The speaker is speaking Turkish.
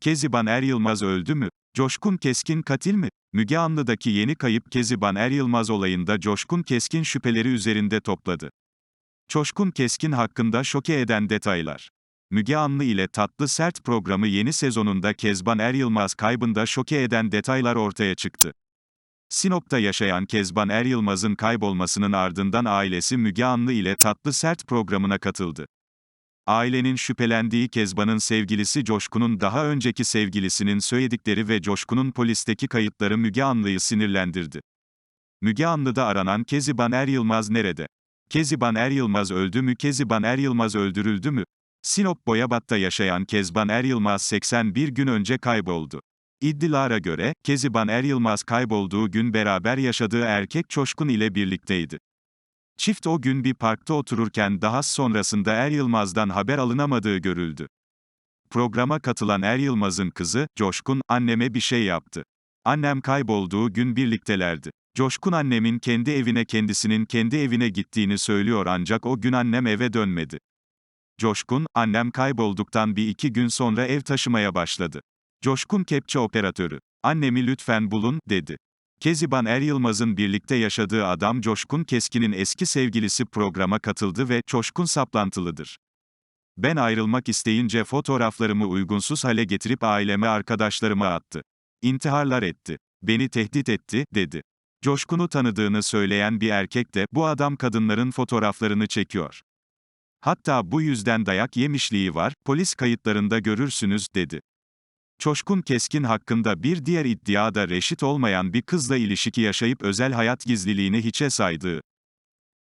Keziban Er Yılmaz öldü mü? Coşkun Keskin katil mi? Müge Anlı'daki yeni kayıp Keziban Er Yılmaz olayında Coşkun Keskin şüpheleri üzerinde topladı. Coşkun Keskin hakkında şoke eden detaylar. Müge Anlı ile Tatlı Sert programı yeni sezonunda Kezban Er Yılmaz kaybında şoke eden detaylar ortaya çıktı. Sinop'ta yaşayan Kezban Er Yılmaz'ın kaybolmasının ardından ailesi Müge Anlı ile Tatlı Sert programına katıldı. Ailenin şüphelendiği Kezban'ın sevgilisi Coşkun'un daha önceki sevgilisinin söyledikleri ve Coşkun'un polisteki kayıtları Müge Anlı'yı sinirlendirdi. Müge Anlı'da aranan Keziban Er Yılmaz nerede? Keziban Er Yılmaz öldü mü? Keziban Er Yılmaz öldürüldü mü? Sinop Boyabat'ta yaşayan Kezban Er Yılmaz 81 gün önce kayboldu. İddilara göre, Keziban Er Yılmaz kaybolduğu gün beraber yaşadığı erkek Çoşkun ile birlikteydi. Çift o gün bir parkta otururken daha sonrasında Er Yılmaz'dan haber alınamadığı görüldü. Programa katılan Er Yılmaz'ın kızı, Coşkun, anneme bir şey yaptı. Annem kaybolduğu gün birliktelerdi. Coşkun annemin kendi evine kendisinin kendi evine gittiğini söylüyor ancak o gün annem eve dönmedi. Coşkun, annem kaybolduktan bir iki gün sonra ev taşımaya başladı. Coşkun kepçe operatörü. Annemi lütfen bulun, dedi. Keziban Er Yılmaz'ın birlikte yaşadığı adam Coşkun Keskin'in eski sevgilisi programa katıldı ve Coşkun saplantılıdır. Ben ayrılmak isteyince fotoğraflarımı uygunsuz hale getirip aileme arkadaşlarıma attı. İntiharlar etti. Beni tehdit etti, dedi. Coşkun'u tanıdığını söyleyen bir erkek de, bu adam kadınların fotoğraflarını çekiyor. Hatta bu yüzden dayak yemişliği var, polis kayıtlarında görürsünüz, dedi. Çoşkun Keskin hakkında bir diğer iddia da reşit olmayan bir kızla ilişki yaşayıp özel hayat gizliliğini hiçe saydığı.